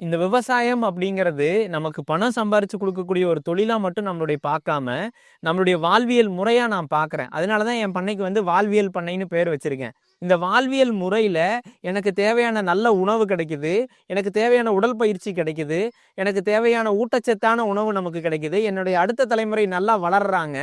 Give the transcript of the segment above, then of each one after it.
இந்த விவசாயம் அப்படிங்கிறது நமக்கு பணம் சம்பாரிச்சு கொடுக்கக்கூடிய ஒரு தொழிலாக மட்டும் நம்மளுடைய பார்க்காம நம்மளுடைய வாழ்வியல் முறையாக நான் பார்க்குறேன். அதனால தான் என் பண்ணைக்கு வந்து வாழ்வியல் பண்ணைன்னு பேர் வச்சுருக்கேன். இந்த வாழ்வியல் முறையில் எனக்கு தேவையான நல்ல உணவு கிடைக்குது. எனக்கு தேவையான உடல் பயிற்சி கிடைக்குது. எனக்கு தேவையான ஊட்டச்சத்தான உணவு நமக்கு கிடைக்குது. என்னுடைய அடுத்த தலைமுறை நல்லா வளர்கிறாங்க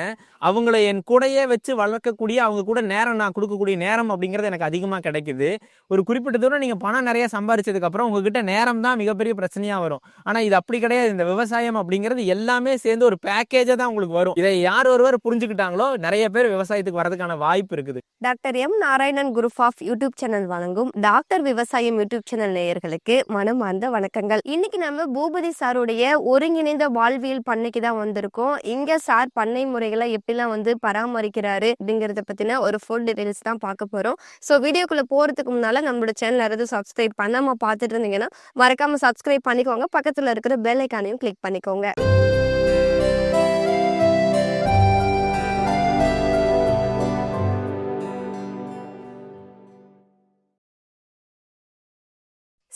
அவங்கள என் கூடயே வச்சு வளர்க்கக்கூடிய அவங்க கூட நேரம் நான் கொடுக்கக்கூடிய நேரம் அப்படிங்கிறது எனக்கு அதிகமாக கிடைக்குது. ஒரு குறிப்பிட்ட தூரம் நீங்கள் பணம் நிறைய சம்பாரிச்சதுக்கப்புறம் உங்ககிட்ட நேரம் தான் மிகப்பெரிய பிரச்சனையாக வரும். ஆனால் இது அப்படி கிடையாது. இந்த விவசாயம் அப்படிங்கிறது எல்லாமே சேர்ந்து ஒரு பேக்கேஜாக தான் உங்களுக்கு வரும். இதை யார் ஒருவர் புரிஞ்சுக்கிட்டாங்களோ நிறைய பேர் விவசாயத்துக்கு வரதுக்கான வாய்ப்பு இருக்குது. Doctor M Narayanan group of YouTube channel வழங்கும் டாக்டர் விவசாயம் யூடியூப் சேனல் நேயர்களுக்கு மனமார்ந்த வணக்கங்கள். இன்னைக்கு நம்ம பூபதி சாருடைய ஒருங்கிணைந்த வாழ்வியல் பண்ணைக்கு தான் வந்திருக்கோம். இங்க சார் பண்ணை முறைகளை எப்படிலாம் வந்து பராமரிக்கிறாரு அப்படிங்கறத பத்தின ஒரு ஃபுல் டீடைல்ஸ் தான் பார்க்க போறோம். ஸோ வீடியோக்குள்ள போறதுக்கு முன்னால நம்மளோட சேனல் யாராவது சப்ஸ்கிரைப் பண்ணாம பார்த்துட்டு இருந்தீங்கன்னா மறக்காம சப்ஸ்கிரைப் பண்ணிக்கோங்க. பக்கத்துல இருக்கிற பெல் ஐக்கானையும் கிளிக் பண்ணிக்கோங்க.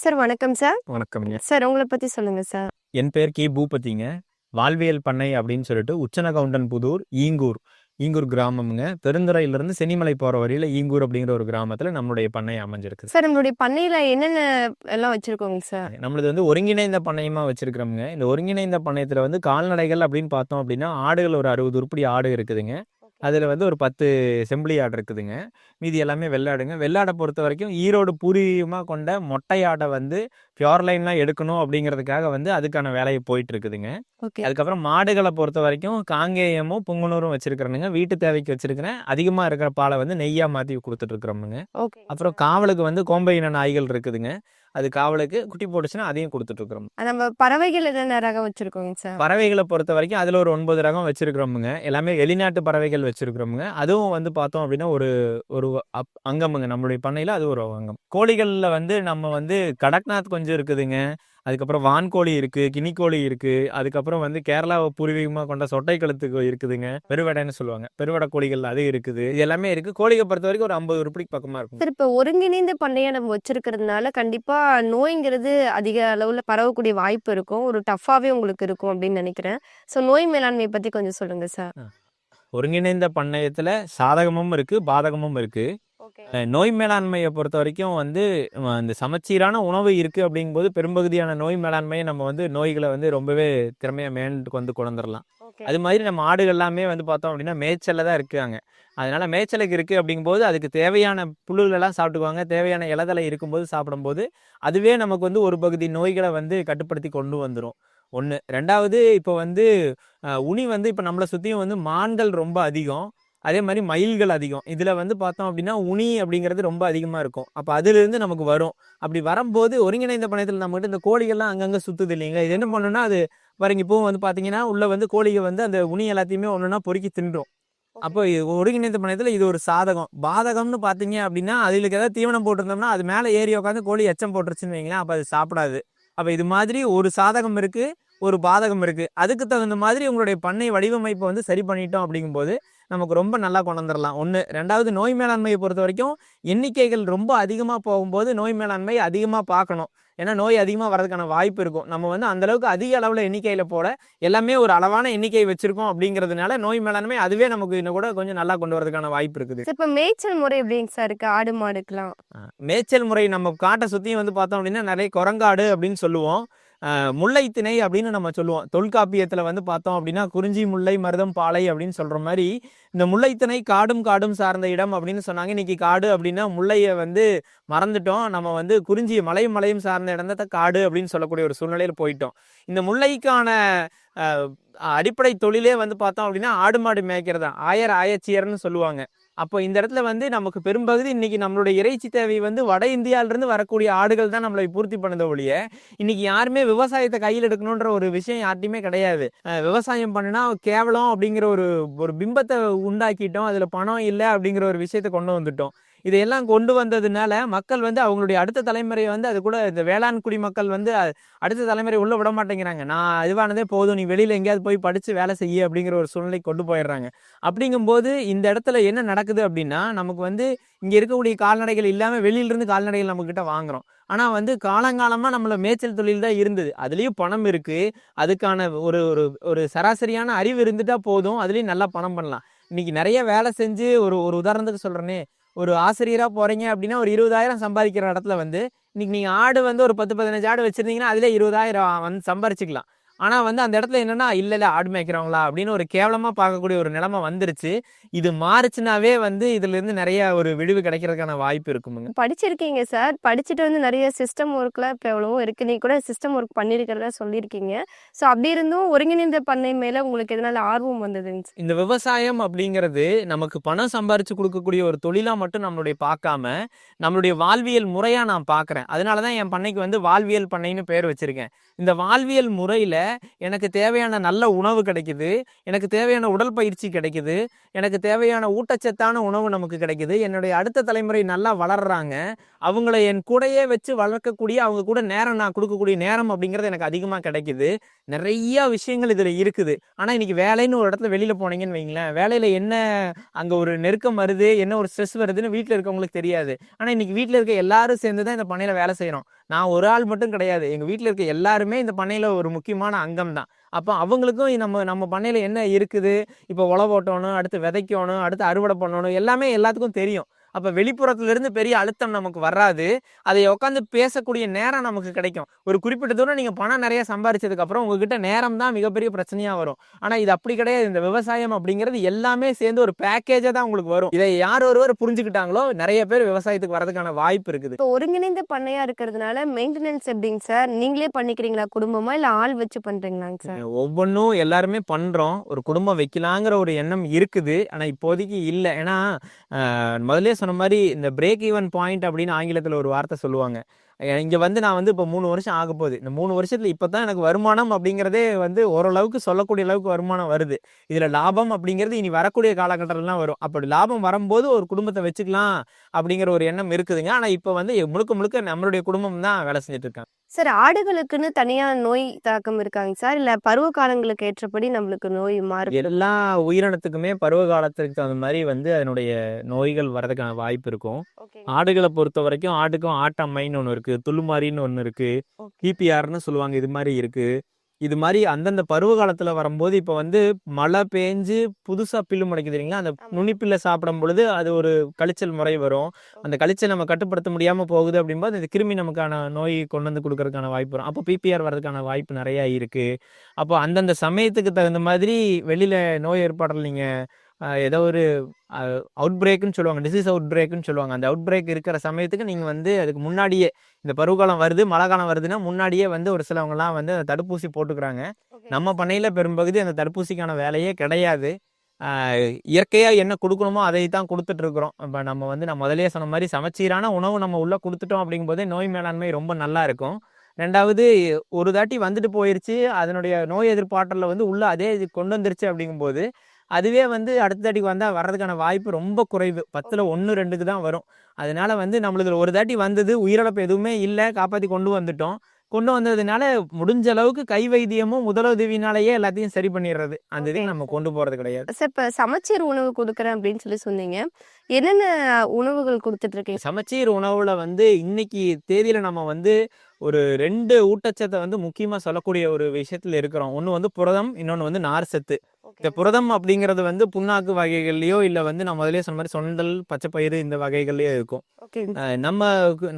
சார் வணக்கம் சார். வணக்கம்ங்க. சார் உங்களை பத்தி சொல்லுங்க சார். என் பேர் கே. பூபதிங்க வாழ்வியல் பண்ணை அப்படின்னு சொல்லிட்டு உச்சனகவுண்டன் புதூர் ஈங்கூர். ஈங்கூர் கிராமம்ங்க. பெருந்துறையிலிருந்து சென்னிமலை போகிற வழியில் ஈங்கூர் அப்படிங்கிற ஒரு கிராமத்தில் நம்மளுடைய பண்ணை அமைஞ்சிருக்கு. சார் நம்மளுடைய பண்ணையில என்னென்ன எல்லாம் வச்சிருக்கோங்க சார்? நம்மளது வந்து ஒருங்கிணைந்த பண்ணையமா வச்சிருக்கிறோமுங்க. இந்த ஒருங்கிணைந்த பண்ணையத்தில் வந்து கால்நடைகள் அப்படின்னு பார்த்தோம் அப்படின்னா ஆடுகள் ஒரு அறுபது உருப்படி ஆடு இருக்குதுங்க. அதில் வந்து ஒரு பத்து செம்பிளி ஆடு இருக்குதுங்க. மீதி எல்லாமே வெள்ளாடுங்க வெள்ளாடை பொறுத்த வரைக்கும் ஈரோடு பூர்வீகமாக கொண்ட மொட்டை ஆடை வந்து பியோர் லைன்லாம் எடுக்கணும் அப்படிங்கிறதுக்காக வந்து அதுக்கான வேலையை போயிட்டு இருக்குதுங்க ஓகே. அதுக்கப்புறம் மாடுகளை பொறுத்த வரைக்கும் காங்கேயமும் புங்குனூரும் வச்சிருக்கிறேனுங்க. வீட்டு தேவைக்கு வச்சிருக்கிறேன். அதிகமாக இருக்கிற பாலை வந்து நெய்யாக மாற்றி கொடுத்துட்டு இருக்கிறோமுங்க அப்புறம் காவலுக்கு வந்து கோம்பை இன நாய்கள் இருக்குதுங்க. அது காவலுக்கு குட்டி போட்டுச்சுன்னா அதையும் கொடுத்துட்டு இருக்கிறோம் நம்ம பறவைகள் என்னென்ன ரகம் வச்சிருக்கோங்க சார்? பறவைகளை பொறுத்த வரைக்கும் அதில் ஒரு ஒன்பது ரகம் வச்சிருக்கிறோமுங்க. எல்லாமே வெளிநாட்டு பறவைகள் வச்சிருக்கிறோமுங்க. அதுவும் வந்து பார்த்தோம் அப்படின்னா ஒரு ஒரு அப் அங்கமுங்க. நம்மளுடைய பண்ணையில் அது ஒரு அங்கம். கோழிகளில் வந்து நம்ம வந்து கடக்நாத் கொஞ்சம் இருக்குதுங்க. அதுக்கப்புறம் வான்கோழி இருக்கு கினிக்கோழி இருக்கு. அதுக்கப்புறம் வந்து கேரளாவை பூர்வீகமாக கொண்ட சொட்டை கழுத்துக்கு இருக்குதுங்க. பெருவடைன்னு சொல்லுவாங்க. பெருவடை கோழிகள் அது இருக்குது. இது எல்லாமே இருக்கு. கோழிகளை பொறுத்த வரைக்கும் ஒரு ஐம்பது உருப்படிக்கு பக்கமா இருக்கும். சார் இப்போ ஒருங்கிணைந்த பண்ணையை நம்ம வச்சிருக்கிறதுனால கண்டிப்பா நோய்ங்கிறது அதிக அளவுல பரவக்கூடிய வாய்ப்பு இருக்கும். ஒரு டஃப்பாவே உங்களுக்கு இருக்கும் அப்படின்னு நினைக்கிறேன். ஸோ நோய் மேலாண்மை பத்தி கொஞ்சம் சொல்லுங்க சார். ஒருங்கிணைந்த பண்ணையத்தில் சாதகமும் இருக்கு பாதகமும் இருக்கு. அஹ் நோய் மேலாண்மையை பொறுத்த வரைக்கும் வந்து இந்த சமச்சீரான உணவு இருக்கு அப்படிங்கும்போது பெரும்பகுதியான நோய் மேலாண்மையை நம்ம வந்து நோய்களை வந்து ரொம்பவே திறமையா மேலுக்கு வந்து கொண்டுடலாம் அது மாதிரி நம்ம ஆடுகள் எல்லாமே வந்து பார்த்தோம் அப்படின்னா மேய்ச்சல்ல தான் இருக்காங்க அதனால மேய்ச்சலுக்கு இருக்கு அப்படிங்கும்போது அதுக்கு தேவையான புல்லுகள் எல்லாம் சாப்பிட்டுக்குவாங்க. தேவையான இலதலை இருக்கும்போது சாப்பிடும்போது அதுவே நமக்கு வந்து ஒரு பகுதி நோய்களை வந்து கட்டுப்படுத்தி கொண்டு வந்துடும் ஒன்று ரெண்டாவது இப்போ வந்து உனி வந்து இப்போ நம்மளை சுற்றியும் வந்து மான்கள் ரொம்ப அதிகம். அதே மாதிரி மயில்கள் அதிகம். இதில் வந்து பார்த்தோம் அப்படின்னா உனி அப்படிங்கிறது ரொம்ப அதிகமாக இருக்கும். அப்போ அதிலிருந்து நமக்கு வரும். அப்படி வரும்போது ஒருங்கிணைந்த பணத்தில் நம்மகிட்ட இந்த கோழிகள்லாம் அங்கங்கே சுற்றுது இல்லைங்க. இது என்ன பண்ணுன்னா அது பாருங்க இப்போ வந்து பார்த்தீங்கன்னா உள்ள வந்து கோழிக வந்து அந்த உனி எல்லாத்தையுமே ஒன்றுனா பொறுக்கி தின்றும். அப்போ இது ஒருங்கிணைந்த பணத்தில் இது ஒரு சாதகம். பாதகம்னு பார்த்தீங்க அப்படின்னா அதுக்கு ஏதாவது தீவனம் போட்டிருந்தோம்னா அது மேலே ஏறி உட்காந்து கோழி எச்சம் போட்டுருச்சுன்னு வைங்களேன் அப்போ அது சாப்பிடாது. அப்போ இது மாதிரி ஒரு சாதகம் இருக்குது ஒரு பாதகம் இருக்குது அதுக்கு தகுந்த மாதிரி உங்களுடைய பண்ணை வடிவமைப்பை வந்து சரி பண்ணிட்டோம் அப்படிங்கும்போது நமக்கு ரொம்ப நல்லா கொண்டு வந்துடலாம் ஒன்று ரெண்டாவது நோய் மேலாண்மையை பொறுத்த வரைக்கும் எண்ணிக்கைகள் ரொம்ப அதிகமாக போகும்போது நோய் மேலாண்மை அதிகமாக பார்க்கணும். ஏன்னா நோய் அதிகமாக வரதுக்கான வாய்ப்பு இருக்கும். நம்ம வந்து அந்த அளவுக்கு அதிக அளவில் எண்ணிக்கையில் போட எல்லாமே ஒரு அளவான எண்ணிக்கை வச்சிருக்கோம் அப்படிங்கிறதுனால நோய் மேலாண்மை அதுவே நமக்கு இன்னும் கூட கொஞ்சம் நல்லா கொண்டு வரதுக்கான வாய்ப்பு இருக்குது. இப்போ மேய்ச்சல் முறை எப்படிங்க சார் இருக்கு ஆடு மாடுக்கெல்லாம்? மேய்ச்சல் முறை நம்ம காட்டை சுற்றியும் வந்து பார்த்தோம் அப்படின்னா நிறைய குரங்காடு அப்படின்னு சொல்லுவோம். முல்லை திணை அப்படின்னு நம்ம சொல்லுவோம். தொல்காப்பியத்தில் வந்து பார்த்தோம் அப்படின்னா குறிஞ்சி முல்லை மருதம் பாலை அப்படின்னு சொல்கிற மாதிரி இந்த முல்லைத்திணை காடும் காடும் சார்ந்த இடம் அப்படின்னு சொன்னாங்க. இன்னைக்கு காடு அப்படின்னா முல்லையை வந்து மறந்துட்டோம். நம்ம வந்து குறிஞ்சி மலையும் மலையும் சார்ந்த இடம் காடு அப்படின்னு சொல்லக்கூடிய ஒரு சூழ்நிலையில் போயிட்டோம். இந்த முல்லைக்கான அடிப்படை தொழிலே வந்து பார்த்தோம் அப்படின்னா ஆடு மாடு மேய்க்கிறது தான் ஆயர் ஆயச்சியர்னு சொல்லுவாங்க. அப்போ இந்த இடத்துல வந்து நமக்கு பெரும்பகுதி இன்னைக்கு நம்மளுடைய இறைச்சி தேவை வந்து வட இந்தியாவிலிருந்து வரக்கூடிய ஆடுகள் தான் நம்மளை பூர்த்தி பண்ணத ஒழிய இன்னைக்கு யாருமே விவசாயத்தை கையில் எடுக்கணுன்ற ஒரு விஷயம் யார்ட்டையுமே கிடையாது. விவசாயம் பண்ணுனா கேவலம் அப்படிங்கிற ஒரு ஒரு பிம்பத்தை உண்டாக்கிட்டோம். அதில் பணம் இல்லை அப்படிங்கிற ஒரு விஷயத்தை கொண்டு வந்துட்டோம். இதையெல்லாம் கொண்டு வந்ததுனால மக்கள் வந்து அவங்களுடைய அடுத்த தலைமுறையை வந்து அது கூட இந்த வேளாண் குடிமக்கள் வந்து அடுத்த தலைமுறை உள்ள விட மாட்டேங்கிறாங்க. நான் இதுவானதே போதும் நீ வெளியில எங்கேயாவது போய் படிச்சு வேலை செய்ய அப்படிங்கிற ஒரு சூழ்நிலை கொண்டு போயிடுறாங்க. அப்படிங்கும்போது இந்த இடத்துல என்ன நடக்குது அப்படின்னா நமக்கு வந்து இங்க இருக்கக்கூடிய கால்நடைகள் இல்லாம வெளியிலிருந்து கால்நடைகள் நம்ம கிட்ட வாங்குறோம். ஆனா வந்து காலங்காலமா நம்மள மேய்ச்சல் தொழில் தான் இருந்தது. அதுலயும் பணம் இருக்கு. அதுக்கான ஒரு ஒரு ஒரு சராசரியான அறிவு இருந்துட்டா போதும். அதுலயும் நல்லா பணம் பண்ணலாம். இன்னைக்கு நிறைய வேலை செஞ்சு ஒரு ஒரு உதாரணத்துக்கு சொல்றேனே. ஒரு ஆசிரியராக போகிறீங்க அப்படின்னா ஒரு இருபதாயிரம் சம்பாதிக்கிற இடத்துல வந்து இன்னைக்கு நீங்கள் ஆடு வந்து ஒரு பத்து பதினஞ்சு ஆடு வச்சுருந்தீங்கன்னா அதிலே இருபதாயிரம் வந்து சம்பாரிச்சுக்கலாம். ஆனா வந்து அந்த இடத்துல என்னன்னா இல்ல இல்ல ஆடு மேய்க்கிறவங்களா? அப்படின்னு ஒரு கேவலமா பார்க்கக்கூடிய ஒரு நிலைமை வந்துருச்சு. இது மாறுச்சுனாவே வந்து இதுல இருந்து நிறைய ஒரு விடுவு கிடைக்கிறதுக்கான வாய்ப்பு இருக்குமுங்க. படிச்சிருக்கீங்க சார். படிச்சுட்டு வந்து நிறைய சிஸ்டம் ஒர்க்ல இப்போ எவ்வளவோ இருக்கு. நீ கூட சிஸ்டம் ஒர்க் பண்ணியிருக்கிறதா சொல்லியிருக்கீங்க. ஸோ அப்படி இருந்தும் ஒருங்கிணைந்த பண்ணை மேல உங்களுக்கு எதனால ஆர்வம் வந்ததுங்க சார்? இந்த விவசாயம் அப்படிங்கிறது நமக்கு பணம் சம்பாரிச்சு கொடுக்கக்கூடிய ஒரு தொழிலா மட்டும் நம்மளுடைய பார்க்காம நம்மளுடைய வாழ்வியல் முறையா நான் பார்க்கறேன். அதனால தான் என் பண்ணைக்கு வந்து வாழ்வியல் பண்ணைன்னு பேர் வச்சிருக்கேன். இந்த வாழ்வியல் முறையில எனக்கு தேவையான நல்ல உணவு கிடைக்குது. எனக்கு தேவையான உடற்பயிற்சி கிடைக்குது. எனக்கு தேவையான ஊட்டச்சத்தான உணவு நமக்கு கிடைக்குது. என்னுடைய அடுத்த தலைமுறை நல்லா வளர்றாங்க. அவங்கள என் கூடயே வச்சு வளர்க்கக்கூடிய அவங்க கூட நேரம் நான் கொடுக்கக்கூடிய நேரம் அப்படிங்கிறது எனக்கு அதிகமாக கிடைக்குது. நிறைய விஷயங்கள் இதில் இருக்குது. ஆனால் இன்னைக்கு வேலைன்னு ஒரு இடத்துல வெளியில் போனீங்கன்னு வைங்களேன். வேலையில் என்ன அங்கே ஒரு நெருக்கம் வருது? என்ன ஒரு ஸ்ட்ரெஸ் வருதுன்னு வீட்டில் இருக்கவங்களுக்கு தெரியாது. ஆனால் இன்னைக்கு வீட்டில் இருக்க எல்லாரும் சேர்ந்து தான் இந்த பணியில் வேலை செய்கிறோம் நான் ஒரு ஆள் மட்டும் கிடையாது. எங்கள் வீட்டில் இருக்க எல்லாருமே இந்த பண்ணையில் ஒரு முக்கியமான அங்கம் தான் அப்போ அவங்களுக்கும் நம்ம நம்ம பண்ணையில் என்ன இருக்குது? இப்போ உழவு ஓட்டணும் அடுத்து விதைக்கணும் அடுத்து அறுவடை பண்ணணும் எல்லாமே எல்லாத்துக்கும் தெரியும். அப்போ வெளிப்புறத்துல இருந்து பெரிய அழுத்தம் நமக்கு வராது. அதை உட்காந்து பேசக்கூடிய நேரம் நமக்கு கிடைக்கும். ஒரு குறிப்பிட்ட தூரம் நீங்கள் பணம் நிறைய சம்பாரிச்சதுக்கு அப்புறம் உங்ககிட்ட நேரம் தான் மிகப்பெரிய பிரச்சனையாக வரும். ஆனால் இது அப்படி கிடையாது. இந்த விவசாயம் அப்படிங்கிறது எல்லாமே சேர்ந்து ஒரு பேக்கேஜாக தான் உங்களுக்கு வரும். இதை யார் ஒருவர் புரிஞ்சுக்கிட்டாங்களோ நிறைய பேர் விவசாயத்துக்கு வரதுக்கான வாய்ப்பு இருக்குது. இப்போ ஒருங்கிணைந்த பண்ணையா இருக்கிறதுனால மெயின்டெனன்ஸ் எப்படிங்க சார் நீங்களே பண்ணிக்கிறீங்களா? குடும்பமா இல்ல ஆள் வச்சு பண்றீங்களாங்க சார் ஒவ்வொன்றும் எல்லாருமே பண்ணுறோம் ஒரு குடும்பம் வைக்கலாங்கிற ஒரு எண்ணம் இருக்குது. ஆனால் இப்போதைக்கு இல்லை. ஏன்னா முதல்லயே சொன்ன மாதிரி இந்த பிரேக் ஈவன் பாயிண்ட் அப்படின்னு ஆங்கிலத்தில் ஒரு வார்த்தை சொல்லுவாங்க. இங்கே வந்து நான் வந்து இப்போ மூணு வருஷம் ஆக போகுது. இந்த மூணு வருஷத்தில் இப்போ தான் எனக்கு வருமானம் அப்படிங்கிறதே வந்து ஓரளவுக்கு சொல்லக்கூடிய அளவுக்கு வருமானம் வருது. இதில் லாபம் அப்படிங்கிறது இனி வரக்கூடிய காலகட்டத்திலலாம் வரும். அப்படி லாபம் வரும்போது ஒரு குடும்பத்தை வச்சுக்கலாம் அப்படிங்கிற ஒரு எண்ணம் இருக்குதுங்க. ஆனால் இப்போ வந்து முழுக்க முழுக்க நம்மளுடைய குடும்பம் தான் வேலை செஞ்சுட்டு இருக்காங்க. சார் ஆடுகளுக்குன்னு தனியா நோய் தாக்கம் இருக்காங்க சார்? இல்ல பருவ காலங்களுக்கு ஏற்றபடி நம்மளுக்கு நோய் மாறு எல்லா உயிரினத்துக்குமே பருவ காலத்துக்கு தகுந்த மாதிரி வந்து அதனுடைய நோய்கள் வரதுக்கான வாய்ப்பு இருக்கும். ஆடுகளை பொறுத்த வரைக்கும் ஆட்டுக்கும் ஆட்டம்மைன்னு ஒன்று இருக்கு துள்ளுமாரின்னு ஒன்று இருக்கு பிபிஆர்னு சொல்லுவாங்க இது மாதிரி இருக்கு. இது மாதிரி அந்தந்த பருவ காலத்துல வரும்போது இப்போ வந்து மழை பெஞ்சு புதுசா பில்லு முளைக்குது இல்லைங்களா? அந்த. நுனிப்பில்ல சாப்பிடும் பொழுது அது ஒரு கழிச்சல் முறை வரும். அந்த கழிச்சல் நம்ம கட்டுப்படுத்த முடியாம போகுது அப்படிங்கும்போது இந்த கிருமி நமக்கான நோய் கொண்டு வந்து கொடுக்கறதுக்கான வாய்ப்பு வரும். அப்போ பிபிஆர் வர்றதுக்கான வாய்ப்பு நிறைய இருக்கு. அப்போ அந்தந்த சமயத்துக்கு தகுந்த மாதிரி வெளியில நோய் ஏற்பாடுல நீங்க ஏதோ ஒரு அவுட் பிரேக்குன்னு சொல்லுவாங்க. டிசீஸ் அவுட் பிரேக்குன்னு சொல்லுவாங்க. அந்த அவுட் பிரேக் இருக்கிற சமயத்துக்கு நீங்கள் வந்து அதுக்கு முன்னாடியே இந்த பருவகாலம் வருது மழை காலம் வருதுன்னா முன்னாடியே வந்து ஒரு சிலவங்கலாம் வந்து அந்த தடுப்பூசி போட்டுக்கிறாங்க. நம்ம பண்ணையில் பெரும்பகுதி அந்த தடுப்பூசிக்கான வேலையே கிடையாது. இயற்கையாக என்ன கொடுக்கணுமோ அதை தான் கொடுத்துட்டு இருக்கிறோம் இப்போ நம்ம வந்து நான் முதலே சொன்ன மாதிரி சமச்சீரான உணவு நம்ம உள்ளே கொடுத்துட்டோம் அப்படிங்கும்போதே நோய் மேலாண்மை ரொம்ப நல்லா இருக்கும். ரெண்டாவது ஒரு தாட்டி வந்துட்டு போயிருச்சு. அதனுடைய நோய் எதிர்ப்பாற்றலில் வந்து உள்ள அதே இது கொண்டு வந்துருச்சு அப்படிங்கும்போது அதுவே வந்து அடுத்த தாட்டிக்கு வந்தால் வர்றதுக்கான வாய்ப்பு ரொம்ப குறைவு. பத்தில் ஒன்று ரெண்டுக்கு தான் வரும். அதனால வந்து நம்மளுக்கு ஒரு தாட்டி வந்தது உயிரிழப்பு எதுவுமே இல்லை காப்பாற்றி கொண்டு வந்துட்டோம். கொண்டு வந்ததுனால முடிஞ்ச அளவுக்கு கை வைத்தியமும் முதலுதவினாலேயே எல்லாத்தையும் சரி பண்ணிடுறது அந்த Okay. நம்ம கொண்டு போறது கிடையாது. சார் இப்ப சமச்சீர் உணவு கொடுக்குறேன் அப்படின்னு சொல்லி சொன்னீங்க. என்னென்ன உணவுகள் கொடுத்துட்டு இருக்கீங்க? சமச்சீர் உணவுல வந்து இன்னைக்கு தேதியில நம்ம வந்து ஒரு ரெண்டு ஊட்டச்சத்தை வந்து முக்கியமா சொல்லக்கூடிய ஒரு விஷயத்துல இருக்கிறோம். ஒன்று வந்து புரதம் இன்னொன்று வந்து நார் சத்து. இந்த புரதம் அப்படிங்கிறது வந்து புண்ணாக்கு வகைகள்லயோ இல்லை வந்து நான் முதலே சொன்ன மாதிரி சொண்டல் பச்சைப்பயிறு இந்த வகைகள்லயோ இருக்கும். நம்ம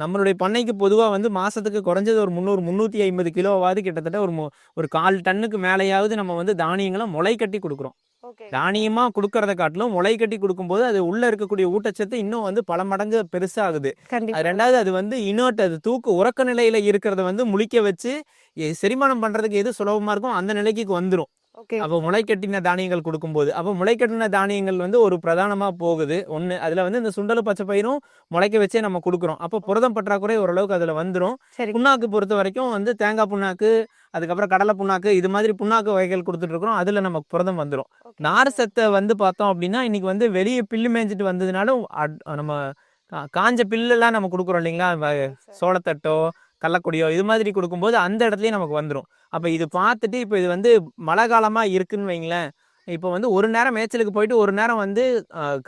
நம்மளுடைய பண்ணைக்கு பொதுவாக வந்து மாசத்துக்கு குறைஞ்சது ஒரு முந்நூறு முந்நூற்றி ஐம்பது கிலோவாவது கிட்டத்தட்ட ஒரு ஒரு கால் டன்னுக்கு மேலேயாவது நம்ம வந்து தானியங்களை முளை கட்டி கொடுக்குறோம். தானியமா கொடுக்கறத காட்டிலும் முளை கட்டி கொடுக்கும்போது அது உள்ள இருக்கக்கூடிய ஊட்டச்சத்து இன்னும் வந்து பல மடங்கு பெருசாகுது ரெண்டாவது அது வந்து இன்னொட்டு அது தூக்கு உறக்க நிலையில இருக்கிறத வந்து முழிக்க வச்சு செரிமானம் பண்றதுக்கு எது சுலபமா இருக்கும் அந்த நிலைக்கு வந்துரும். ஓகே அப்போ முளை கட்டின தானியங்கள் கொடுக்கும்போது அப்போ முளை கட்டின தானியங்கள் வந்து ஒரு பிரதானமா போகுது. ஒண்ணு அதுல வந்து இந்த சுண்டல் பச்சை பயிரும் முளைக்க வச்சே நம்ம கொடுக்குறோம். அப்போ புரதம் பற்றாக்குறை ஓரளவுக்கு அதுல வந்துரும். சரி. புண்ணாக்கு பொறுத்த வரைக்கும் வந்து தேங்காய் புண்ணாக்கு அதுக்கப்புறம் கடலை புண்ணாக்கு இது மாதிரி புண்ணாக்கு வகைகள் கொடுத்துட்டு இருக்கிறோம். அதுல நமக்கு புரதம் வந்துரும். Okay. நார் சத்தை வந்து பார்த்தோம் அப்படின்னா இன்னைக்கு வந்து வெளியே பில்லு மேய்ஞ்சிட்டு வந்ததுனாலும் அட்- நம்ம காஞ்ச பில்லெல்லாம் நம்ம கொடுக்குறோம் இல்லைங்களா? சோளத்தட்டோ கடலக்கொடியோ இது மாதிரி கொடுக்கும்போது அந்த இடத்துலயும் நமக்கு வந்துடும் அப்போ இது பார்த்துட்டு இப்போ இது வந்து மழை காலமாக இருக்குன்னு வைங்களேன். இப்போ வந்து ஒரு நேரம் மேய்ச்சலுக்கு போயிட்டு ஒரு நேரம் வந்து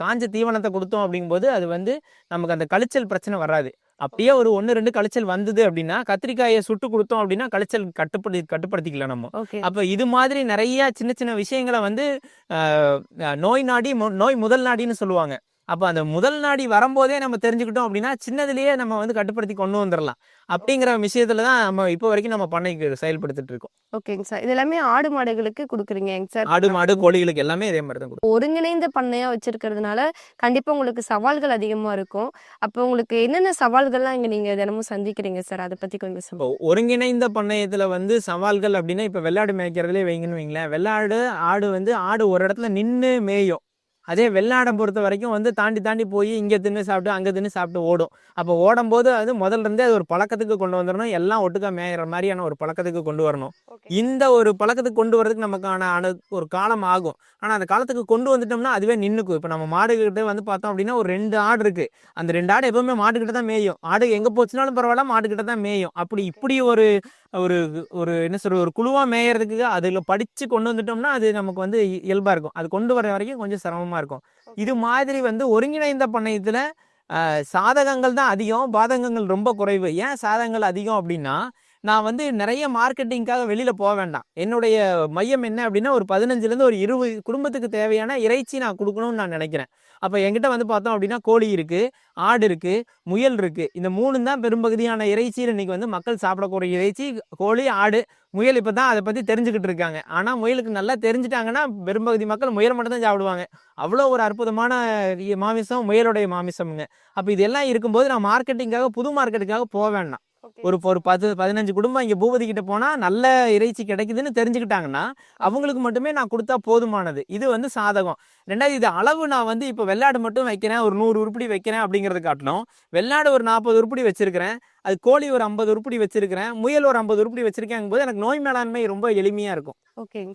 காஞ்ச தீவனத்தை கொடுத்தோம் அப்படிங்கும்போது அது வந்து நமக்கு அந்த கழிச்சல் பிரச்சனை வராது. அப்படியே ஒரு ஒன்று ரெண்டு கழிச்சல் வந்தது அப்படின்னா கத்திரிக்காயை சுட்டு கொடுத்தோம் அப்படின்னா கழிச்சல் கட்டுப்படுத்தி கட்டுப்படுத்திக்கலாம் நம்ம. ஓகே. அப்போ இது மாதிரி நிறைய சின்ன சின்ன விஷயங்களை வந்து நோய் நாடி நோய் முதல் நாடின்னு சொல்லுவாங்க. அப்போ அந்த முதல் நாடி வரும்போதே நம்ம தெரிஞ்சுக்கிட்டோம் அப்படின்னா சின்னதுலயே நம்ம வந்து கட்டுப்படுத்தி கொண்டு வந்துடலாம் அப்படிங்கிற விஷயத்துல தான் நம்ம இப்போ வரைக்கும் நம்ம பண்ணைக்கு செயல்படுத்திட்டு இருக்கோம். ஓகேங்க சார். இது எல்லாமே ஆடு மாடுகளுக்கு கொடுக்குறீங்க சார். ஆடு மாடு கோழிகளுக்கு எல்லாமே இதே மாதிரி தான் ஒருங்கிணைந்த பண்ணையா வச்சிருக்கிறதுனால கண்டிப்பா உங்களுக்கு சவால்கள் அதிகமா இருக்கும். அப்போ உங்களுக்கு என்னென்ன சவால்கள்லாம் இங்க நீங்க தினமும் சந்திக்கிறீங்க சார்? அதை பத்தி கொஞ்சம் ஒருங்கிணைந்த பண்ணையத்துல வந்து சவால்கள் அப்படின்னா இப்போ வெள்ளாடு மேய்க்கிறதுலே வைங்கன்னு வைங்களேன். வெள்ளாடு ஆடு வந்து ஆடு ஒரு இடத்துல நின்று மேயும். அதே வெள்ளாடை பொறுத்த வரைக்கும் வந்து தாண்டி தாண்டி போய் இங்கே தின்னு சாப்பிட்டு அங்கே தின்னு சாப்பிட்டு ஓடும். அப்போ ஓடும்போது அது முதல்ல இருந்தே அது ஒரு பழக்கத்துக்கு கொண்டு வந்துடணும். எல்லாம் ஒட்டுக்கா மேயிற மாதிரியான ஒரு பழக்கத்துக்கு கொண்டு வரணும். இந்த ஒரு பழக்கத்துக்கு கொண்டு வரதுக்கு நமக்கான அணு ஒரு காலம் ஆகும். ஆனால் அந்த காலத்துக்கு கொண்டு வந்துட்டோம்னா அதுவே நின்றுக்கும் இப்போ நம்ம மாடுகிட்ட வந்து பார்த்தோம் அப்படின்னா ஒரு ரெண்டு ஆடு இருக்கு. அந்த ரெண்டு ஆடு எப்பவுமே மாடுகிட்ட தான் மேயும். ஆடு எங்கே போச்சுனாலும் பரவாயில்ல மாடுகிட்ட தான் மேயும். அப்படி இப்படி ஒரு ஒரு ஒரு என்ன சொல்ற ஒரு குழுவா மேயறதுக்கு அதில் படிச்சு கொண்டு வந்துட்டோம்னா அது நமக்கு வந்து இ- இயல்பா இருக்கும். அது கொண்டு வர வரைக்கும் கொஞ்சம் சிரமமா இருக்கும். இது மாதிரி வந்து ஒருங்கிணைந்த பண்ணையத்துல சாதகங்கள் தான் அதிகம் பாதகங்கள் ரொம்ப குறைவு. ஏன் சாதகங்கள் அதிகம் அப்படின்னா நான் வந்து நிறைய மார்க்கெட்டிங்க்காக வெளியில் போக வேண்டாம். என்னுடைய மையம் என்ன அப்படின்னா ஒரு பதினஞ்சுலேருந்து ஒரு இருபது குடும்பத்துக்கு தேவையான இறைச்சி நான் கொடுக்கணும்னு நான் நினைக்கிறேன். அப்போ என்கிட்ட வந்து பார்த்தோம் அப்படின்னா கோழி இருக்குது ஆடு இருக்குது முயல் இருக்குது இந்த மூணு தான் பெரும்பகுதியான இறைச்சியில் இன்னைக்கு வந்து மக்கள் சாப்பிடக்கூடிய இறைச்சி கோழி ஆடு முயல் இப்போ தான் அதை பற்றி தெரிஞ்சுக்கிட்டு இருக்காங்க. ஆனால் முயலுக்கு நல்லா தெரிஞ்சிட்டாங்கன்னா பெரும்பகுதி மக்கள் முயல் மட்டும் தான் சாப்பிடுவாங்க. அவ்வளோ ஒரு அற்புதமான இ- மாமிசம் முயலுடைய மாமிசம்ங்க. அப்போ இதெல்லாம் இருக்கும்போது நான் மார்க்கெட்டிங்காக புது மார்க்கெட்டுக்காக போக வேண்டாம். ஒரு ஒரு பத்து பதினஞ்சு குடும்பம் இங்கே பூபதி கிட்ட போனால் நல்ல இறைச்சி கிடைக்குதுன்னு தெரிஞ்சுக்கிட்டாங்கன்னா அவங்களுக்கு மட்டுமே நான் கொடுத்தா போதுமானது. இது வந்து சாதகம். ரெண்டாவது இது அளவு நான் வந்து இப்போ வெள்ளாடு மட்டும் வைக்கிறேன் ஒரு நூறு உருப்படி வைக்கிறேன் அப்படிங்கிறது காட்டிலும் வெள்ளாடு ஒரு நாற்பது உருப்படி வச்சிருக்கிறேன். அது கோழி ஒரு ஐம்பது உருப்படி வச்சிருக்கிறேன் முயல் ஒரு ஐம்பது உருப்படி வச்சிருக்கேன் போது எனக்கு நோய் மேலாண்மை ரொம்ப எளிமையா இருக்கும்.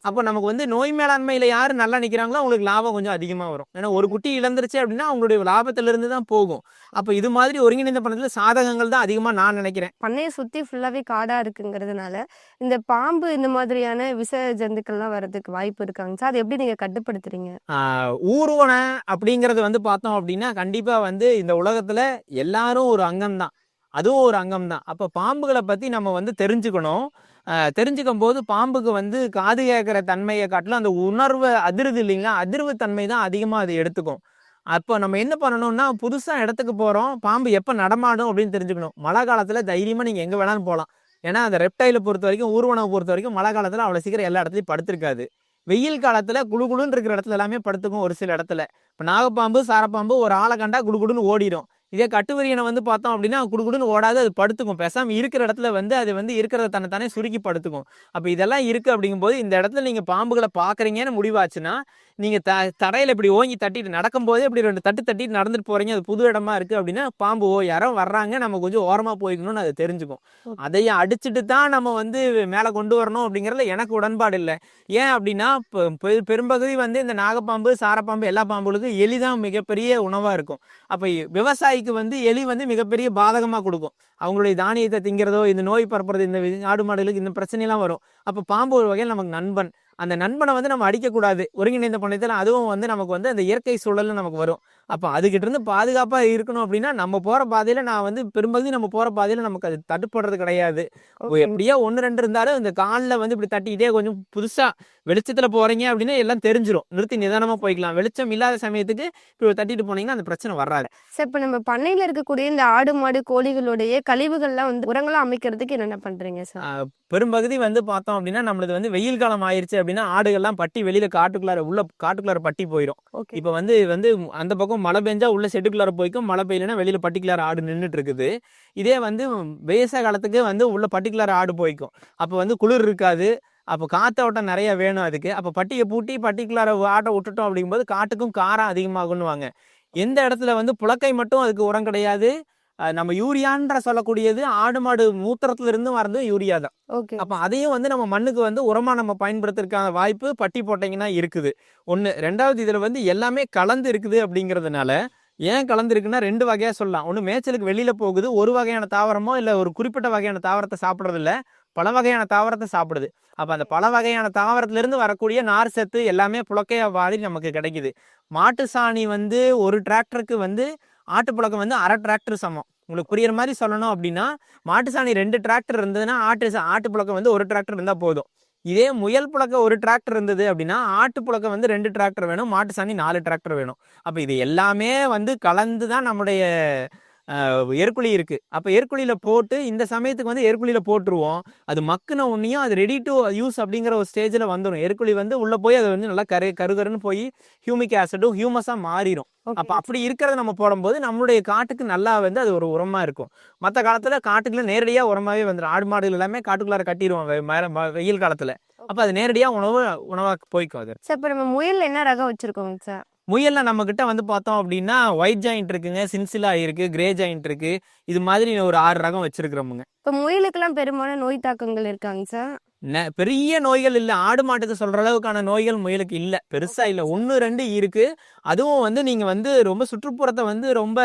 அப்போ நமக்கு வந்து நோய் மேலாண்மையில யாரு நல்லா நிக்கிறாங்களோ அவங்களுக்கு லாபம் கொஞ்சம் அதிகமா வரும். ஏன்னா ஒரு குட்டி இழந்துருச்சு அப்படின்னா அவங்களுடைய லாபத்துல இருந்து தான் போகும். அப்போ இது மாதிரி ஒருங்கிணைந்த பணத்துல சாதகங்கள் தான் அதிகமா நான் நினைக்கிறேன். பண்ணையை சுத்தி ஃபுல்லாவே காடா இருக்குங்கிறதுனால இந்த பாம்பு இந்த மாதிரியான விஷ ஜந்துக்கள்லாம் வர்றதுக்கு வாய்ப்பு இருக்காங்க சார். அதை எப்படி நீங்க கட்டுப்படுத்துறீங்க? ஊர்வன அப்படிங்கிறது வந்து பார்த்தோம் அப்படின்னா கண்டிப்பா வந்து இந்த உலகத்துல எல்லாரும் ஒரு அங்கம் தான் அதுவும் ஒரு அங்கம் தான் அப்போ பாம்புகளை பற்றி நம்ம வந்து தெரிஞ்சுக்கணும். தெரிஞ்சுக்கும் போது பாம்புக்கு வந்து காது கேட்குற தன்மையை காட்டிலும் அந்த உணர்வு அதிர்வு இல்லைங்களா? அதிர்வு தன்மை தான் அதிகமாக அது எடுத்துக்கும். அப்போ நம்ம என்ன பண்ணணும்னா புதுசாக இடத்துக்கு போகிறோம் பாம்பு எப்போ நடமாடும் அப்படின்னு தெரிஞ்சுக்கணும். மழை காலத்தில் தைரியமாக நீங்கள் எங்கே வேணாலும் போகலாம் ஏன்னா அந்த ரெப்டைலை பொறுத்த வரைக்கும் ஊர்வனவை பொறுத்த வரைக்கும் மழை காலத்தில் அவ்வளோ சீக்கிரம் எல்லா இடத்துலையும் படுத்திருக்காது. வெயில் காலத்தில் குளு குளுன்னு இருக்கிற இடத்துல எல்லாமே படுத்துக்கும் ஒரு சில இடத்துல. இப்போ நாகப்பாம்பு சாரப்பாம்பு ஒரு ஆளை கண்டா குடுகுடுன்னு ஓடிடும் இதே கட்டுவரியனை வந்து பார்த்தோம் அப்படின்னா குடுகுடுன்னு ஓடாது அது படுத்துக்கும். பேசாமல் இருக்கிற இடத்துல வந்து அது வந்து இருக்கிறத தன்னை தானே சுருக்கி படுத்துக்கும். அப்போ இதெல்லாம் இருக்கு அப்படிங்கும்போது இந்த இடத்துல நீங்கள் பாம்புகளை பார்க்குறீங்கன்னு முடிவாச்சுன்னா நீங்க த தரையில இப்படி ஓங்கி தட்டிட்டு நடக்கும்போதே இப்படி ரெண்டு தட்டு தட்டிட்டு நடந்துட்டு போறீங்க அது புது இடமா இருக்கு அப்படின்னா பாம்பு ஓ யாரோ வர்றாங்க நம்ம கொஞ்சம் ஓரமா போய்க்கணும்னு அது தெரிஞ்சுக்கும். அதையும் அடிச்சுட்டு தான் நம்ம வந்து மேலே கொண்டு வரணும் அப்படிங்கிறதுல எனக்கு உடன்பாடு இல்லை. ஏன் அப்படின்னா பெ- பெ- பெரும்பகுதி வந்து இந்த நாகப்பாம்பு சாரப்பாம்பு எல்லா பாம்புகளுக்கும் எலி தான் மிகப்பெரிய உணவா இருக்கும். அப்போ விவசாயிக்கு வந்து எலி வந்து மிகப்பெரிய பாதகமா கொடுக்கும். அவங்களுடைய தானியத்தை திங்கிறதோ இந்த நோய் பரப்புறது இந்த ஆடு மாடுகளுக்கு இந்த பிரச்சனைலாம் வரும். அப்போ பாம்பு ஒரு வகையில் நமக்கு நண்பன். அந்த நண்பனை வந்து நம்ம அடிக்கக்கூடாது. ஒருங்கிணைந்த பண்ணத்தில் அதுவும் வந்து நமக்கு வந்து அந்த இயற்கை சூழல்ல நமக்கு வரும். அப்போ அதுகிட்ட இருந்து பாதுகாப்பா இருக்கணும் அப்படின்னா நம்ம போற பாதையில நான் வந்து பெரும்பகுதி நம்ம போற பாதையில நமக்கு அது தட்டுப்படுறது கிடையாது. எப்படியோ ஒன்று ரெண்டு இருந்தாலும் இந்த காலில் வந்து இப்படி தட்டிக்கிட்டே கொஞ்சம் புதுசா வெளிச்சத்துல போறீங்க அப்படின்னா எல்லாம் தெரிஞ்சிரும். நிறுத்தி நிதானமா போய்க்கலாம். வெளிச்சம் இல்லாத சமயத்துக்கு இப்படி தட்டிட்டு போனீங்கன்னா அந்த பிரச்சனை வராது. சார் இப்போ நம்ம பண்ணையில இருக்கக்கூடிய இந்த ஆடு மாடு கோழிகளுடைய கழிவுகள்லாம் வந்து உரங்களா அமைக்கிறதுக்கு என்னென்ன பண்றீங்க சார் பெரும்பகுதி வந்து பார்த்தோம் அப்படின்னா நம்மளது வந்து வெயில் காலம் ஆயிருச்சு அப்படின்னா ஆடுகள்லாம் பட்டி வெளியில காட்டுக்குள்ளார உள்ள காட்டுக்குள்ளார பட்டி போயிடும் இப்போ வந்து வந்து அந்த பக்கம் மழை பெஞ்சா உள்ள செட்டுக்குள்ளார போய்க்கும். மழை பெய்யலைன்னா வெளியில பட்டிக்குள்ளார ஆடு நின்றுட்டு இருக்குது இதே வந்து வேச காலத்துக்கு வந்து உள்ள பட்டிக்குள்ளார ஆடு போய்க்கும். அப்போ வந்து குளிர் இருக்காது. அப்போ காத்தோட்டம் நிறைய வேணும் அதுக்கு. அப்போ பட்டியை பூட்டி பட்டிக்குள்ளார ஆட்டை விட்டுட்டோம் அப்படிங்கும்போது காட்டுக்கும் காரம் அதிகமாகுன்னுவாங்க. எந்த இடத்துல வந்து புழக்கை மட்டும் அதுக்கு உரம் கிடையாது. நம்ம யூரியான்ற சொல்லக்கூடியது ஆடு மாடு மூத்திரத்துல இருந்து வரது யூரியா தான். ஓகே. அப்போ அதையும் வந்து நம்ம மண்ணுக்கு வந்து உரமா நம்ம பயன்படுத்துறதுக்கான வாய்ப்பு பட்டி போட்டீங்கன்னா இருக்குது. ஒன்று ரெண்டாவது இதில் வந்து எல்லாமே கலந்து இருக்குது அப்படிங்கிறதுனால ஏன் கலந்துருக்குன்னா ரெண்டு வகையா சொல்லலாம். ஒன்று மேய்ச்சலுக்கு வெளியில போகுது. ஒரு வகையான தாவரமோ இல்லை ஒரு குறிப்பிட்ட வகையான தாவரத்தை சாப்பிட்றது இல்ல பல வகையான தாவரத்தை சாப்பிடுது. அப்போ அந்த பல வகையான தாவரத்திலிருந்து வரக்கூடிய நார் சத்து எல்லாமே புழக்கையா மாதிரி நமக்கு கிடைக்குது. மாட்டு சாணி வந்து ஒரு டிராக்டருக்கு வந்து ஆட்டுப்புழக்கம் வந்து அரை டிராக்டர் சமம். உங்களுக்கு புரியுற மாதிரி சொல்லணும் அப்படின்னா மாட்டு சாணி ரெண்டு டிராக்டர் இருந்ததுன்னா ஆட்டு சா- ஆட்டு புழக்கம் வந்து ஒரு டிராக்டர் இருந்தால் போதும். இதே முயல் புழக்கம் ஒரு டிராக்டர் இருந்தது அப்படின்னா ஆட்டு புழக்க வந்து ரெண்டு டிராக்டர் வேணும் மாட்டு சாணி நாலு டிராக்டர் வேணும். அப்போ இது எல்லாமே வந்து கலந்து தான் நம்முடைய எருக்குழி இருக்கு. அப்போ எருக்குழியில போட்டு இந்த சமயத்துக்கு வந்து எருக்குழியில போட்டுருவோம். அது மக்குன உடனேயும் அது ரெடி டு யூஸ் அப்படிங்கிற ஒரு ஸ்டேஜில் வந்துடும் எருக்குழி வந்து உள்ள போய் அது வந்து நல்லா கரு கருகருன்னு போய் ஹியூமிக் ஆசிடும் ஹியூமஸாக மாறிடும் அப்ப அப்படி இருக்கிறத நம்ம போடும்போது நம்மளுடைய காட்டுக்கு நல்லா வந்து அது ஒரு உரமா இருக்கும். மற்ற காலத்துல காட்டுக்குள்ள நேரடியா உரமாவே வந்துடும் ஆடு மாடுகள் எல்லாமே காட்டுக்குள்ளார கட்டிடுவோம் வெயில் காலத்துல. அப்ப அது நேரடியா உணவு உணவா போய்க்கும் அது. சார் இப்போ நம்ம முயல் என்ன ரகம் வச்சிருக்கோங்க சார்? முயல்ல நம்ம கிட்ட வந்து பார்த்தோம் அப்படின்னா ஒயிட் ஜாயிண்ட் இருக்குங்க சின்சிலா இருக்கு கிரே ஜாயிண்ட் இருக்கு. இது மாதிரி ஒரு ஆறு ரகம் வச்சிருக்கிறோமுங்க. இப்போ முயலுக்கெல்லாம் பெரும்பாலான நோய் தாக்கங்கள் இருக்காங்க சார்? பெரிய நோய்கள் இல்ல. ஆடு மாட்டுக்கு சொல்ற அளவுக்கான நோய்கள் முயலுக்கு இல்ல. பெருசா இல்ல. ஒன்னு ரெண்டு இருக்கு. அதுவும் வந்து நீங்க வந்து ரொம்ப சுற்றுப்புறத்தை வந்து ரொம்ப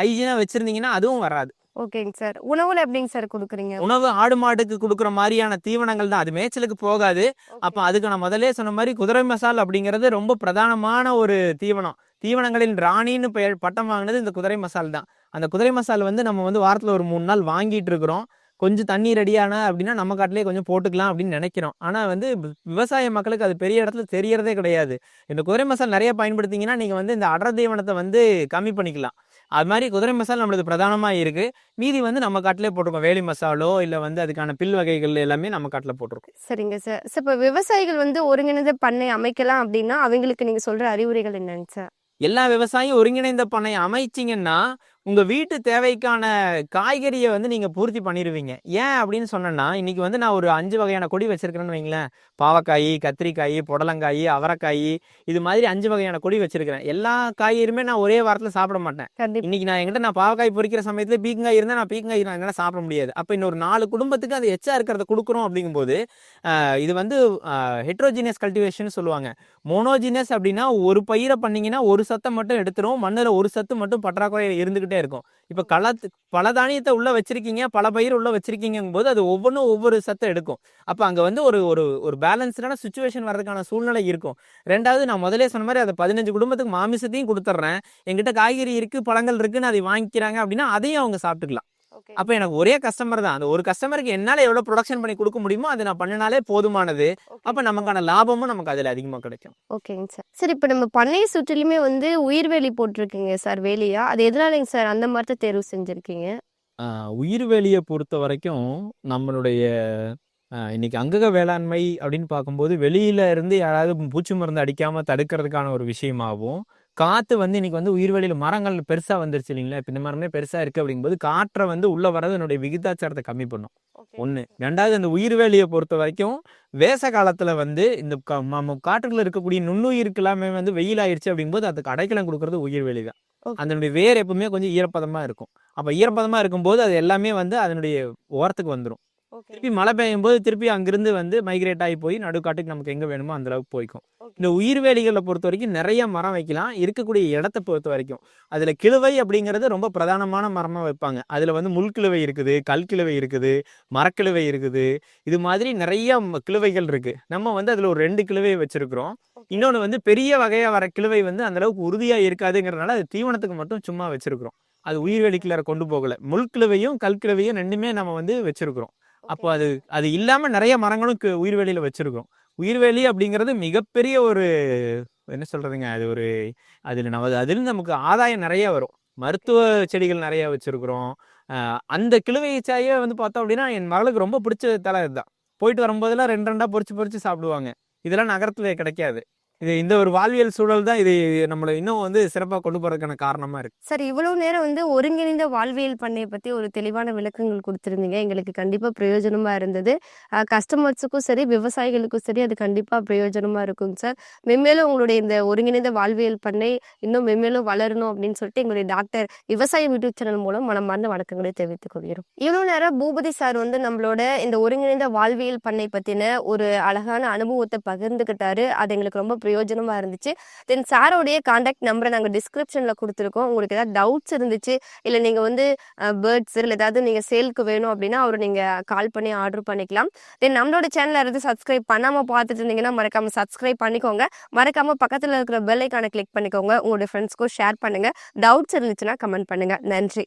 ஹைஜீனா வச்சிருந்தீங்கன்னா அதுவும் வராது. ஓகேங்க சார். உணவுல எப்படிங்க சார் கொடுக்குறீங்க? உணவு ஆடு மாடுக்கு கொடுக்குற மாதிரியான தீவனங்கள் தான். அது மேய்ச்சலுக்கு போகாது. அப்ப அதுக்கு நான் முதல்ல சொன்ன மாதிரி குதிரை மசால் அப்படிங்கிறது ரொம்ப பிரதானமான ஒரு தீவனம். தீவனங்களின் ராணின்னு பெயர் பட்டம் வாங்கினது இந்த குதிரை மசால் தான். அந்த குதிரை மசால் வந்து நம்ம வந்து வாரத்துல ஒரு மூணு நாள் வாங்கிட்டு இருக்கிறோம். கொஞ்சம் தண்ணி ரெடியான அப்படின்னா நம்ம காட்டிலே கொஞ்சம் போட்டுக்கலாம் அப்படின்னு நினைக்கிறோம். ஆனா வந்து விவசாய மக்களுக்கு அது பெரிய இடத்துல தெரியறதே கிடையாது. இந்த குதிரை மசால் நிறைய பயன்படுத்திங்கன்னா நீங்க வந்து இந்த அடர் தீவனத்தை வந்து கம்மி பண்ணிக்கலாம். அது மாதிரி குதிரை மசால் நம்மளுக்கு பிரதானமா இருக்கு. மீதி வந்து நம்ம காட்டிலே போட்டிருக்கோம். வேலி மசாலோ இல்லை வந்து அதுக்கான பில் வகைகள் எல்லாமே நம்ம காட்டில் போட்டிருக்கோம். சரிங்க சார். சார் இப்போ விவசாயிகள் வந்து ஒருங்கிணைந்த பண்ணை அமைக்கலாம் அப்படின்னா அவங்களுக்கு நீங்க சொல்ற அறிவுரைகள் என்னங்க சார்? எல்லா விவசாயியும் ஒருங்கிணைந்த பண்ணை அமைச்சிங்கன்னா உங்க வீட்டு தேவைக்கான காய்கறியை வந்து நீங்க பூர்த்தி பண்ணிடுவீங்க ஏன் அப்படின்னு சொன்னேன்னா இன்னைக்கு வந்து நான் ஒரு அஞ்சு வகையான கொடி வச்சிருக்கிறேன்னு வைங்களேன். பாவக்காய் கத்திரிக்காய் புடலங்காய் அவரைக்காய் இது மாதிரி அஞ்சு வகையான கொடி வச்சிருக்கிறேன். எல்லா காய்கறியுமே நான் ஒரே வாரத்தில் சாப்பிட மாட்டேன். இன்னைக்கு நான் எங்கிட்ட நான் பாவக்காய் பொரிக்கிற சமயத்துல பீக்கங்காய் இருந்தா நான் பீக்கங்காய் நான் என்னால சாப்பிட முடியாது. அப்ப இன்னொரு நாலு குடும்பத்துக்கு அது எச்சா இருக்கிறத கொடுக்குறோம் அப்படிங்கும்போது இது வந்து ஹெட்ரோஜினியஸ் கல்டிவேஷன் சொல்லுவாங்க. மோனோஜினியஸ் அப்படின்னா ஒரு பயிரை பண்ணீங்கன்னா ஒரு சத்தை மட்டும் எடுத்துரும் மண்ணுல ஒரு சத்து மட்டும் பற்றாக்குறை இருந்துகிட்டே இருக்கும். இப்ப களத்து பல தானியத்தை உள்ள வச்சிருக்கீங்க பல பயிர் உள்ள வச்சிருக்கீங்கும் போது அது ஒவ்வொன்றும் ஒவ்வொரு சத்தை எடுக்கும். அப்ப அங்க வந்து ஒரு ஒரு ஒரு பேலன்ஸ்டான சுச்சுவேஷன் வர்றதுக்கான சூழ்நிலை இருக்கும். ரெண்டாவது நான் முதலே சொன்ன மாதிரி அதை பதினஞ்சு குடும்பத்துக்கு மாமிசத்தையும் கொடுத்துட்றேன். எங்கிட்ட காய்கறி இருக்கு பழங்கள் இருக்குன்னு அதை வாங்கிக்கிறாங்க அப்படின்னா அதையும் அவங்க சாப்பிட்டுக்கலாம். அப்ப எனக்கு ஒரே கஸ்டமர் தான். அந்த ஒரு கஸ்டமருக்கு என்னால எவ்வளவு ப்ரொடக்ஷன் பண்ணி கொடுக்க முடியுமோ அதை நான் பண்ணினாலே போதுமானது. அப்ப நமக்கான லாபமும் நமக்கு அதுல அதிகமா கிடைக்கும். ஓகேங்க சார். சார் இப்போ நம்ம பண்ணையை சுற்றிலுமே வந்து உயிர்வேலி போட்டிருக்கீங்க சார் வேலியா? அது எதனாலங்க சார் அந்த மரத்தை தேர்வு செஞ்சிருக்கீங்க? உயிர்வேலியை பொறுத்த வரைக்கும் நம்மளுடைய இன்னைக்கு அங்கக வேளாண்மை அப்படின்னு பார்க்கும்போது வெளியில இருந்து யாராவது பூச்சி மருந்து அடிக்காம தடுக்கிறதுக்கான ஒரு விஷயமாகவும் காத்து வந்து இன்னைக்கு வந்து உயிர்வெளியில மரங்கள் பெருசா வந்துருச்சு இல்லைங்களா? இப்ப இந்த மரமே பெருசா இருக்கு அப்படிங்கும்போது காற்றை வந்து உள்ள வர்றது என்னுடைய விகிதாச்சாரத்தை கம்மி பண்ணும். ஒண்ணு. ரெண்டாவது அந்த உயிர்வேலியை பொறுத்த வரைக்கும் வேச காலத்துல வந்து இந்த க- நம்ம காட்டுக்குள்ள இருக்கக்கூடிய நுண்ணுயிருக்கு எல்லாமே வந்து வெயில் ஆயிடுச்சு அப்படிங்கும்போது அதுக்கு அடைக்கலம் கொடுக்கறது உயிர்வேலி தான். அதனுடைய வேர் எப்பவுமே கொஞ்சம் ஈரப்பதமா இருக்கும். அப்ப ஈரப்பதமா இருக்கும்போது அது எல்லாமே வந்து அதனுடைய ஓரத்துக்கு வந்துடும் திருப்பி மழை பெய்யும் போது திருப்பி அங்கிருந்து வந்து மைக்ரேட் ஆகி போய் நடுக்காட்டுக்கு நமக்கு எங்க வேணுமோ அந்த அளவுக்கு போய்க்கும். இந்த உயிர்வேலிகளை பொறுத்த வரைக்கும் நிறைய மரம் வைக்கலாம். இருக்கக்கூடிய இடத்தை பொறுத்த வரைக்கும். அதுல கிழுவை அப்படிங்கிறது ரொம்ப பிரதானமான மரமா வைப்பாங்க. அதுல வந்து முள்கிழுவை இருக்குது கல்கிழுவை இருக்குது மரக்கிழுவை இருக்குது. இது மாதிரி நிறைய கிழுவைகள் இருக்கு. நம்ம வந்து அதுல ஒரு ரெண்டு கிழுவையை வச்சிருக்கிறோம். இன்னொன்று வந்து பெரிய வகையா வர கிழுவை வந்து அந்த அளவுக்கு உறுதியா இருக்காதுங்கிறதுனால அது தீவனத்துக்கு மட்டும் சும்மா வச்சிருக்கிறோம். அது உயிர்வேலிக்குள்ளார கொண்டு போகல. முள்கிழவையும் கல்கிழவையும் ரெண்டுமே நம்ம வந்து வச்சிருக்கிறோம். அப்போ அது அது இல்லாம நிறைய மரங்களும் உயிர்வேலியில வச்சிருக்கோம் உயிர்வேலி அப்படிங்கிறது மிகப்பெரிய ஒரு என்ன சொல்றதுங்க அது ஒரு அதில் நம்ம அதுலேருந்து நமக்கு ஆதாயம் நிறைய வரும். மருத்துவ செடிகள் நிறைய வச்சிருக்கிறோம். அந்த கிழுவை சாயே வந்து பார்த்தோம் அப்படின்னா என் மகளுக்கு ரொம்ப பிடிச்ச தலை இதுதான். போயிட்டு வரும்போதெல்லாம் ரெண்டு ரெண்டாக பொறிச்சு பொறிச்சு சாப்பிடுவாங்க. இதெல்லாம் நகரத்துல கிடைக்காது. இது இந்த ஒரு வாழ்வியல் சூழல் தான் இது நம்மளை இன்னும் வந்து சிறப்பாக கொண்டு போறதுக்கான காரணமா இருக்கு. சார் இவ்வளவு நேரம் வந்து ஒருங்கிணைந்த வாழ்வியல் பண்ணையை பத்தி ஒரு தெளிவான விளக்கங்கள் கொடுத்துருந்தீங்க. எங்களுக்கு கண்டிப்பா பிரயோஜனமா இருந்தது. கஸ்டமர்ஸுக்கும் சரி விவசாயிகளுக்கும் சரி அது கண்டிப்பா பிரயோஜனமா இருக்குங்க சார். மென்மேலும் உங்களுடைய இந்த ஒருங்கிணைந்த வாழ்வியல் பண்ணை இன்னும் மென்மேலும் வளரணும் அப்படின்னு சொல்லிட்டு எங்களுடைய டாக்டர் விவசாய யூடியூப் சேனல் மூலம் மனமார்ந்த வணக்கங்களை தெரிவித்துக் கொள்கிறோம். இவ்வளவு நேரம் பூபதி சார் வந்து நம்மளோட இந்த ஒருங்கிணைந்த வாழ்வியல் பண்ணை பத்தின ஒரு அழகான அனுபவத்தை பகிர்ந்துகிட்டாரு அது எங்களுக்கு ரொம்ப பிரயோஜனமாக இருந்துச்சு. தென் சாரோடைய காண்டாக்ட் நம்பரை நாங்கள் டிஸ்கிரிப்ஷனில் கொடுத்துருக்கோம். உங்களுக்கு ஏதாவது டவுட்ஸ் இருந்துச்சு இல்லை நீங்கள் வந்து பேர்ட்ஸ் இல்லை ஏதாவது நீங்கள் சேலுக்கு வேணும் அப்படின்னா அவர் நீங்கள் கால் பண்ணி ஆர்டர் பண்ணிக்கலாம். தென் நம்மளோட சேனலில் இருந்து சப்ஸ்கிரைப் பண்ணாமல் பார்த்துட்டு இருந்தீங்கன்னா மறக்காமல் சப்ஸ்கிரைப் பண்ணிக்கோங்க. மறக்காமல் பக்கத்தில் இருக்கிற பெல் ஐக்கானை கிளிக் பண்ணிக்கோங்க. உங்களுடைய ஃப்ரெண்ட்ஸ்க்கும் ஷேர் பண்ணுங்க. டவுட்ஸ் இருந்துச்சுன்னா கமெண்ட் பண்ணுங்கள் நன்றி.